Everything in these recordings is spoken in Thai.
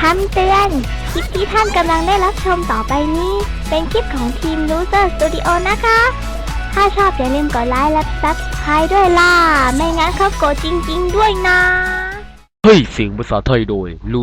คำเตือน คลิปที่ท่านกำลังได้รับชมต่อไปนี้ เป็นคลิปของทีม Loser Studio นะคะ ถ้าชอบอย่าลืมกดไลค์และ Subscribe ด้วยล่ะ ไม่งั้นเขาโกรธจริง ๆ ด้วยนะเฮ้ยเสียงภาษาไทยโดยลู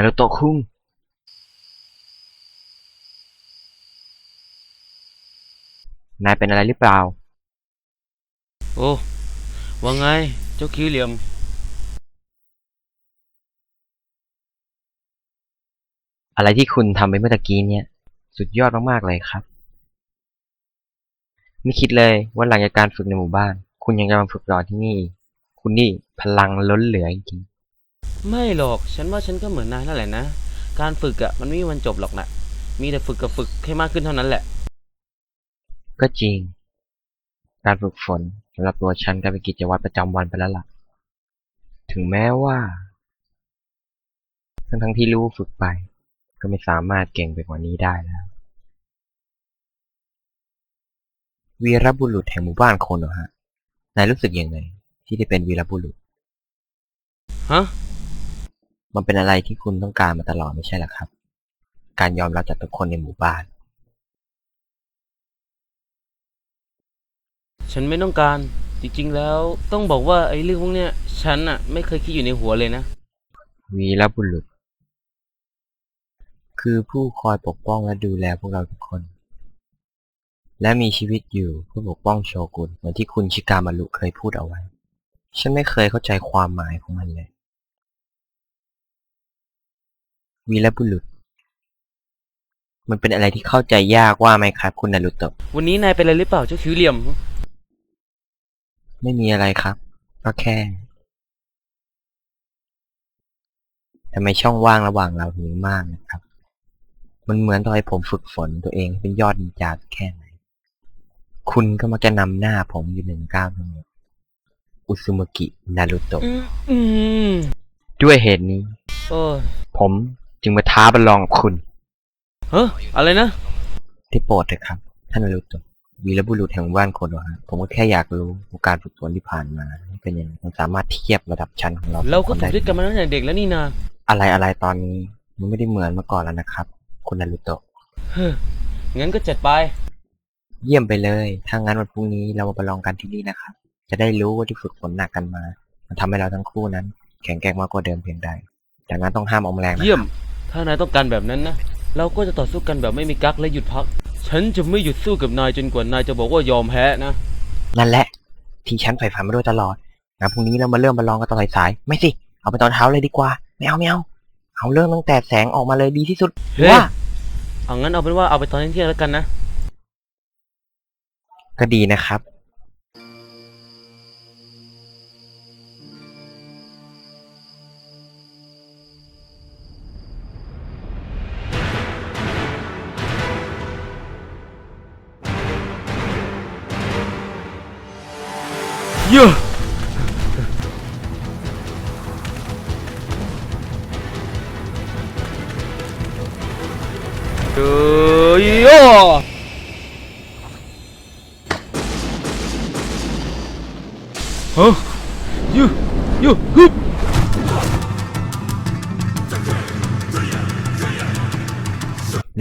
นารุโตะคุงนายเป็นอะไรหรือเปล่า โอ้ว่าไง เจ้าคิวเหลี่ยม อะไรที่คุณทำไปเมื่อตะกี้เนี่ย สุดยอดมาก ๆ เลยครับ ไม่คิดเลยว่าหลังจากการฝึกในหมู่บ้าน คุณยังจะมาฝึกต่อที่นี่อีกคุณนี่พลังล้นเหลือจริง ไม่หรอก ฉันว่าฉันก็เหมือนนายนั่นแหละนะ การฝึกอะมันไม่มีวันจบหรอกนะ มีแต่ฝึกกับฝึกให้มากขึ้นเท่านั้นแหละๆก็จริง การฝึกฝนสำหรับตัวฉันกลายเป็นกิจวัตรประจำวันไปแล้วล่ะ ถึงแม้ว่า ทั้งทั้งๆที่รู้ฝึกไป ก็ไม่สามารถเก่งไปกว่านี้ได้แล้ว วีรบุรุษแห่งหมู่บ้านโคนโนะฮะ นายรู้สึกยังไงที่ได้เป็นวีรบุรุษ ฮะ มันเป็นอะไรที่คุณต้องการมาตลอดไม่ใช่เหรอครับ การยอมรับจากทุกคนในหมู่บ้าน ฉันไม่ต้องการ จริงๆแล้วต้องบอกว่าไอ้เรื่องพวกเนี้ย ฉันอะไม่เคยคิดอยู่ในหัวเลยนะ วีรบุรุษ คือผู้คอยปกป้องและดูแลพวกเราทุกคน และมีชีวิตอยู่เพื่อปกป้องโชกุนเหมือนที่คุณชิกามารุเคยพูดเอาไว้ ฉันไม่เคยเข้าใจความหมายของมันเลย วีรบุรุษ มันเป็นอะไรที่เข้าใจยากว่าไหมครับ คุณนารุโตะ วันนี้นายเป็นอะไรหรือเปล่าเจ้าคิวเหลี่ยม ไม่มีอะไรครับ ก็แค่ทำไมช่องว่างระหว่างเราถึงมากนะครับ มันเหมือนตอนให้ผมฝึกฝนตัวเองให้เป็นยอดนินจาแค่ไหน คุณก็มักจะนำหน้าผมอยู่หนึ่งก้าวเสมออุซุมกินารุโตะ อืมอืมด้วยเหตุนี้ โอ้ยผม จึงมาท้าประลองกับคุณ เฮ้ออะไรนะ ที่โปรดเถอะครับ ท่านนารุโตะวีรบุรุษแห่งหมู่บ้านโคโนะฮะผมก็แค่อยากรู้ว่าการฝึกฝนที่ผ่านมาเป็นยังไงมันสามารถเทียบระดับชั้นของเราเราก็สองคนฝึกได้ด้วยกันมาตั้งแต่เด็กแล้วนี่นาอะไรอะไรตอนนี้มันไม่ได้เหมือนเมื่อก่อนแล้วนะครับ คุณนารุโตะเฮ้องั้นก็จัดไป เยี่ยมไปเลย ถ้างั้นวันพรุ่งนี้เรามาประลองกันที่นี่นะครับ จะได้รู้ว่าที่ฝึกฝนหนักกันมา มันทำให้เราทั้งคู่นั้น แข็งแกร่งมากกว่าเดิมเพียงใดดังนั้นต้องห้ามออกแรงนะเยี่ยม ถ้านายต้องการแบบนั้นนะ เราก็จะต่อสู้กันแบบไม่มีกักและหยุดพัก ฉันจะไม่หยุดสู้กับนายจนกว่านายจะบอกว่ายอมแพ้นะ นั่นแหละ ที่ฉันใฝ่ฝันมาโดยตลอดงานพรุ่งนี้เรามาเริ่มมาลองกันตอนสายๆไม่สิ เอาไปตอนเท้าเลยดีกว่า ไม่เอาไม่เอา เอาเรื่องตั้งแต่แสงออกมาเลยดีที่สุดว่า เอางั้นเอาเป็นว่าเอาไปตอนเที่ยงแล้วกันนะ ก็ดีนะครับ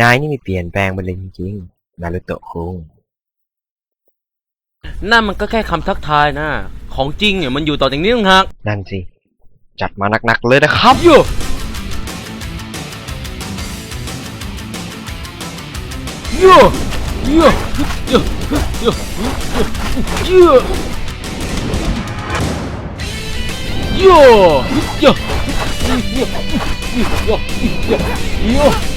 ายนี่มีเปลี่ยนแปลงไปเลยจริงๆนารุโตะคงนั่นมันก็แค่คำทักทายนะ ของจริงเนี่ยมันอยู่ต่อจากนี้ต่างหากนั่นสิ จัดมาหนักๆเลยนะครับโยโยโยโยโยโยโยโยโยโยโย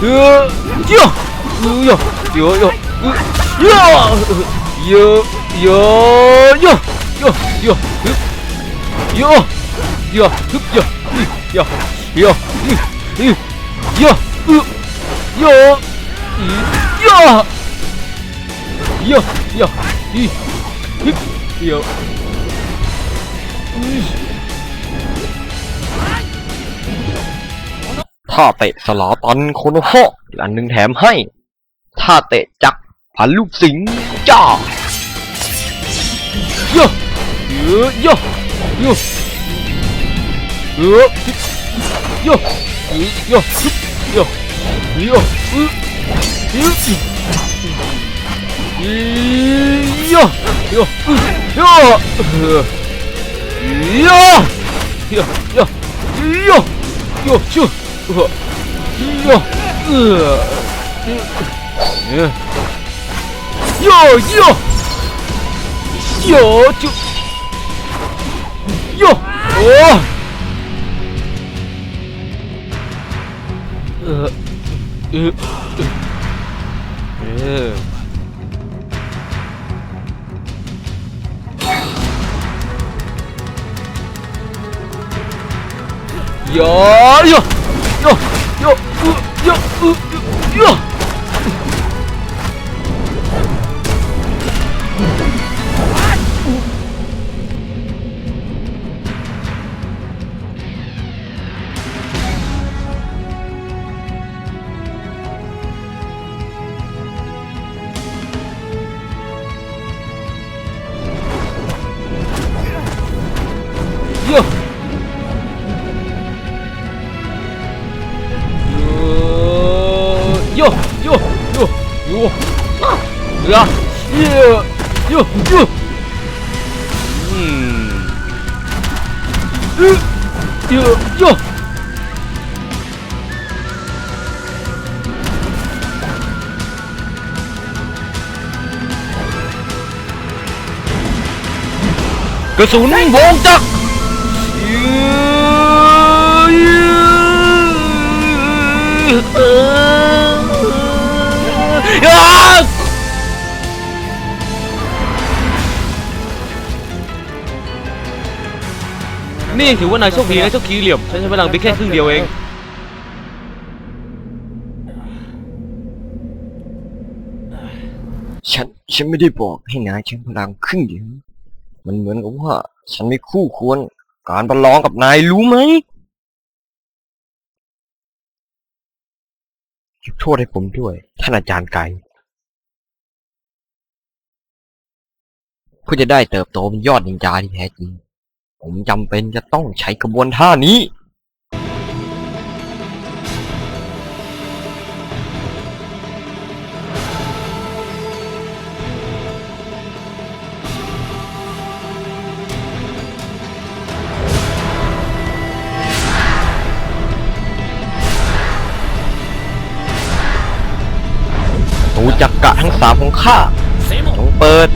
โยโยโยโยโยฮึบโยโยฮึบโยโยโยอือโยอึโยอีโยโยโยอีฮึบโยอือ ท่าเตะสลาตันโคโนโฮะอีกอันหนึ่งแถมให้ท่าเตะจักพันลูกสิงจ้าโยโยโยโยโยฮึบโยโยฮึบโยโยอึอึอีโยอึโยออโยโยโยโยโยชูเออโยออเออโยโยโยจุ โยโอ้เออเออเออโยโยโยโย อึโยอึโย ระสุนวงจักรนี่ถือว่านายโชคดีนะเจ้าคีเหลี่ยมฉันใช้พลังไปแค่ครึ่งเดียวเอง ฉัน ฉันไม่ได้บอกให้นายใช้พลังครึ่งเดียว มันเหมือนกับว่า ฉันไม่คู่ควร การประลองกับนายรู้ไหมยกโทษให้ผมด้วย ท่านอาจารย์ไกเพื่อจะได้เติบโตเป็นยอดนินจาที่แท้จริง ผมจำเป็นจะต้องใช้กระบวนท่านี้ สามของข้าจงเปิด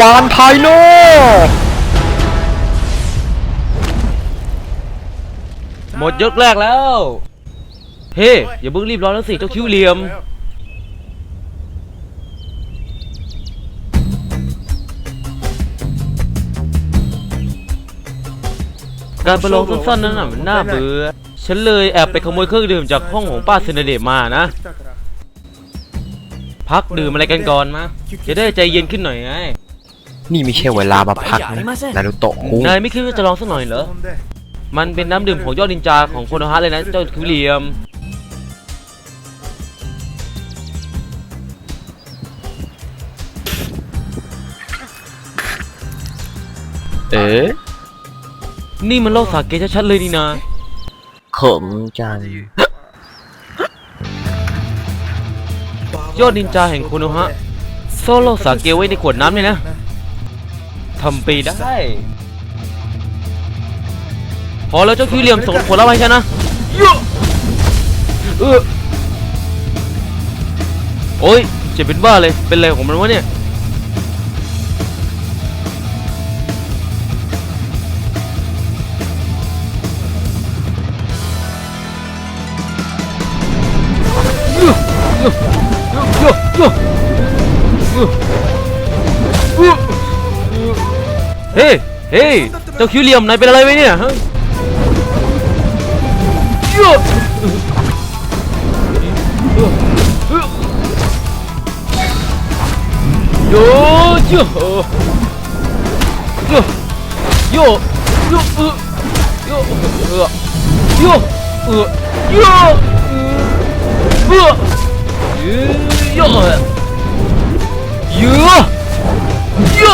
วัวบานภายนอกหมดยกแรกแล้ว เฮ้อย่าเพิ่งรีบร้อนแล้วสิเจ้าคิ้วเหลี่ยม การประลองสั้นๆนั้นน่ะมันน่าเบื่อ ฉันเลยแอบไปขโมยเครื่องดื่มจากห้องของป้าเซนเดมานะ พักดื่มอะไรกันก่อนมา จะได้ใจเย็นขึ้นหน่อยไง นี่ไม่ใช่เวลามาพักนะนารุโตะคุงนายไม่คิดว่าจะลองสักหน่อยเหรอ มันเป็นน้ำดื่มของยอดนินจาของโคโนฮะเลยนะ เจ้าคิวเหลียม เอ๊ะ นี่มันโลกสาเกชัดๆเลยนี่นาขมจัง ยอดนินจาแห่งโคโนฮะ โซโลสาเกไว้ในขวดน้ำเลยนะ ทำไปได้ พอแล้วเจ้าคิวเหลียมส่งผลลัพธ์ให้ฉันนะเออโอ้ยเจ็บเป็นบ้าเลย เป็นอะไรของมันวะเนี่ย เฮ้เฮ้เจ้าคิวเหลี่ยมนายเป็นอะไรไหมเนี่ยฮะโยโยโยโยโยเออโยเออโยเออโยเออโยโยโย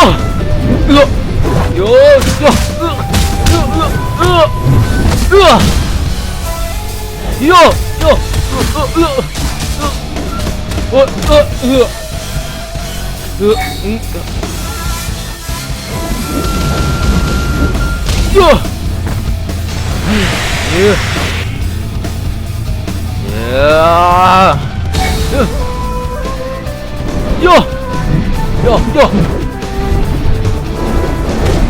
โย เออโยโยเออเออเออเออโยโยเออเ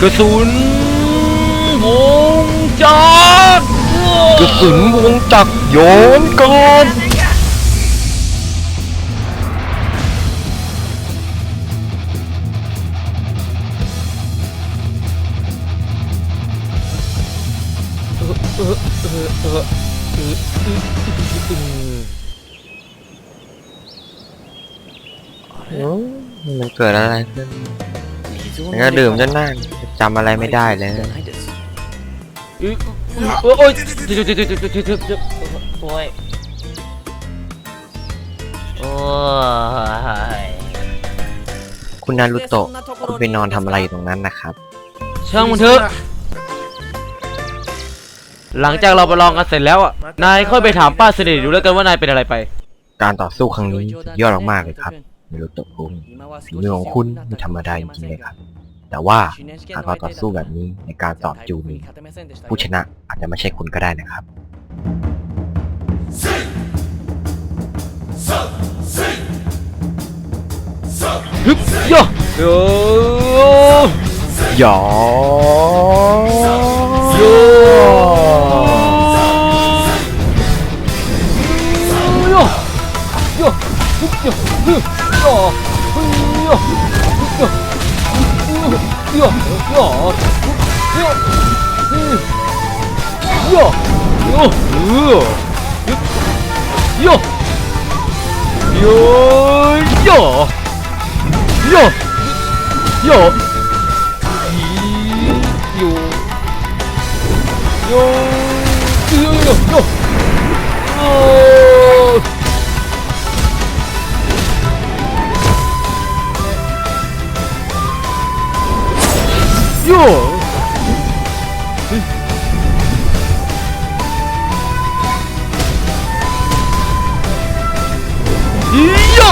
กระสุนวงจักรกระสุนวงจักรโยนก่อนมันเกิดอะไรขึ้น มันก็ดื่มจนนั่นจำอะไรไม่ได้เลยโอ้ยเจ็บเจ็บเจ็บเจ็บเจ็บเจ็บเจ็บโอ้ยโอ้ยคุณนารุโตะคุณไปนอนทำอะไรอยู่ตรงนั้นนะครับ ช่างมันเถอะ หลังจากเราประลองกันเสร็จแล้วอะนายค่อยไปถามป้าสนิทดูแล้วกันว่านายเป็นอะไรไป การต่อสู้ครั้งนี้สุดยอดมากๆเลยครับ นารูโตะคุงฝีมือของคุณไม่ธรรมดาจริงๆเลยครับ แต่ว่าหากเราต่อสู้แบบนี้ในการสอบจูนีผู้ชนะอาจจะไม่ใช่คุณก็ได้นะครับฮึบย่อโยหยอโยโยโยฮึบโยฮึบย่อฮึ 뛰어! 예. 이야!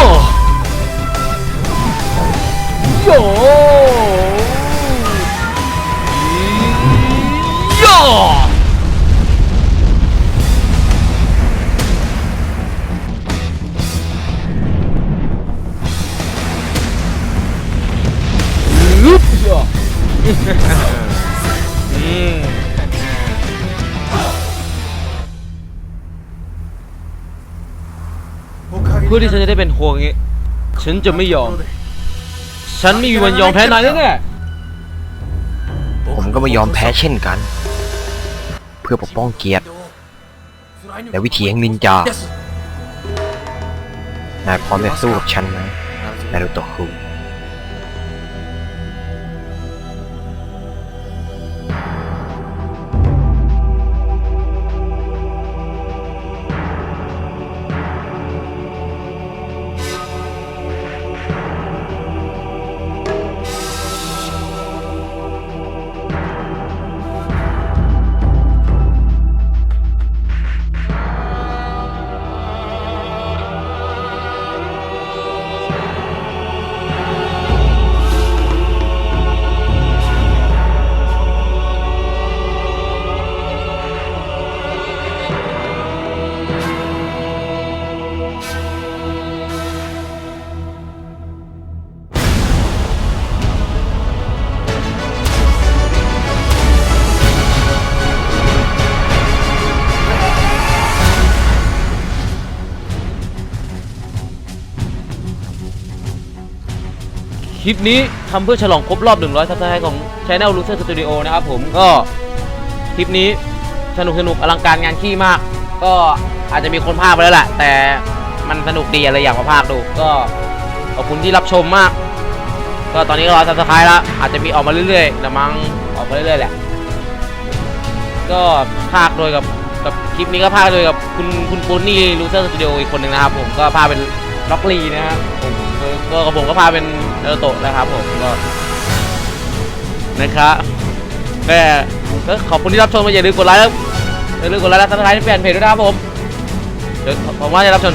이야! พื่อที่ฉันจะได้เป็นห่วงอย่างงี้ ฉันจะไม่ยอม ฉันไม่มีวันยอมแพ้นายแน่ๆผมก็ไม่ยอมแพ้เช่นกัน เพื่อปกป้องเกียรติและวิถีแห่งนินจา นายพร้อมจะสู้กับฉันไหมนารูโตะคุง ลิปนี้ทำเพื่อฉลองครบรอบ 100ซับสไครต์ของ Channel Loser Studio นะครับผมก็คลิปนี้สนุกสนุกอลังการงานขี้มาก ก็อาจจะมีคนพากไปแล้วแหละแต่มันสนุกดีอะไรอยากมาพากดู ก็ขอบคุณที่รับชมมาก ก็ตอนนี้ก็รอซับสไครต์แล้วอาจจะมีออกมาเรื่อยๆแต่มั้งออกมาเรื่อยๆแหละ ก็พากโดยกับกับคลิปนี้ก็พากโดยกับคุณคุณปุ้นนี่ Loser Studio อีกคนหนึ่งนะครับผมก็พาเป็นล็อกลีนะครับผมก็ผมก็พาเป็น เอลโตะนะครับผมก็นะครับแม่ก็ขอบคุณที่รับชมมาอย่าลืมกดไลค์แล้วอย่าลืมกดไลค์และซับสไครต์แฟนเพจด้วยนะครับผมเดี๋ยวผมว่าจะรับชม